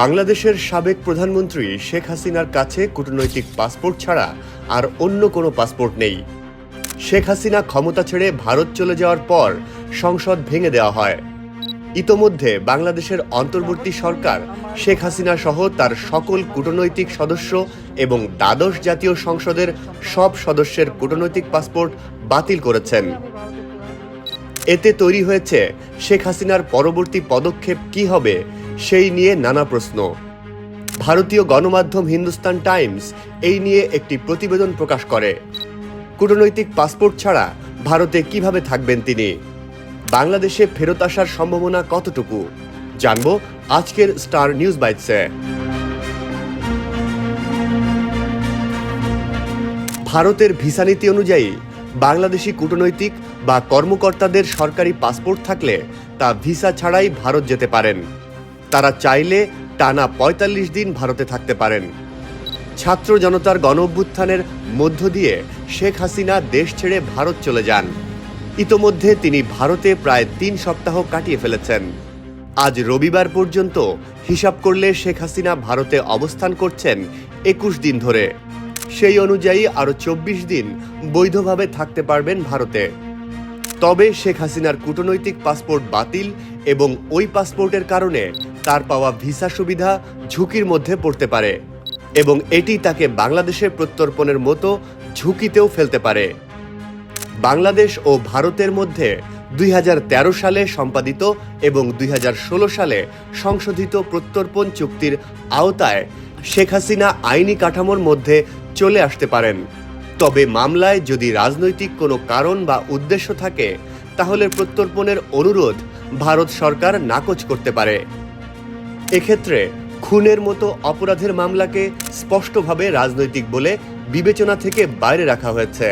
বাংলাদেশের সাবেক প্রধানমন্ত্রী শেখ হাসিনার কাছে কূটনৈতিক পাসপোর্ট ছাড়া আর অন্য কোনো পাসপোর্ট নেই। শেখ হাসিনা ক্ষমতা ছেড়ে ভারত চলে যাওয়ার পর সংসদ ভেঙে দেওয়া হয়। ইতোমধ্যে বাংলাদেশের অন্তর্বর্তী সরকার শেখ হাসিনা সহ তার সকল কূটনৈতিক সদস্য এবং দ্বাদশ জাতীয় সংসদের সব সদস্যের কূটনৈতিক পাসপোর্ট বাতিল করেছেন। এতে তৈরি হয়েছে শেখ হাসিনার পরবর্তী পদক্ষেপ কি হবে সেই নিয়ে নানা প্রশ্ন। ভারতীয় গণমাধ্যম হিন্দুস্তান টাইমস এই নিয়ে একটি প্রতিবেদন প্রকাশ করে। কূটনৈতিক পাসপোর্ট ছাড়া ভারতে কীভাবে থাকবেন তিনি? বাংলাদেশে ফেরত আসার সম্ভাবনা কতটুকু? জানব আজকের স্টার নিউজ বাইটসে। ভারতের ভিসা নীতি অনুযায়ী বাংলাদেশি কূটনৈতিক বা কর্মকর্তাদের সরকারি পাসপোর্ট থাকলে তা ভিসা ছাড়াই ভারত যেতে পারেন। তারা চাইলে টানা ৪৫ দিন ভারতে থাকতে পারেন। ছাত্র জনতার গণ অভ্যুত্থানের মধ্য দিয়ে শেখ হাসিনা দেশ ছেড়ে ভারত চলে যান। ইতোমধ্যে তিনি ভারতে প্রায় তিন সপ্তাহ কাটিয়ে ফেলেছেন। আজ রবিবার পর্যন্ত হিসাব করলে শেখ হাসিনা ভারতে অবস্থান করছেন একুশ দিন ধরে। সেই অনুযায়ী আরও চব্বিশ দিন বৈধভাবে থাকতে পারবেন ভারতে। তবে শেখ হাসিনার কূটনৈতিক পাসপোর্ট বাতিল এবং ওই পাসপোর্টের কারণে তার পাওয়া ভিসা সুবিধা ঝুঁকির মধ্যে পড়তে পারে এবং এটি তাকে বাংলাদেশে প্রত্যর্পণের মতো ঝুঁকিতেও ফেলতে পারে। বাংলাদেশ ও ভারতের মধ্যে দুই হাজার তেরো সালে সম্পাদিত এবং দুই হাজার ষোলো সালে সংশোধিত প্রত্যর্পণ চুক্তির আওতায় শেখ হাসিনা আইনি কাঠামোর মধ্যে চলে আসতে পারেন। তবে মামলায় যদি রাজনৈতিক কোনো কারণ বা উদ্দেশ্য থাকে, তাহলে প্রত্যর্পণের অনুরোধ ভারত সরকার নাকচ করতে পারে। এক্ষেত্রে খুনের মতো অপরাধের মামলাকে স্পষ্টভাবে রাজনৈতিক বলে বিবেচনা থেকে বাইরে রাখা হয়েছে।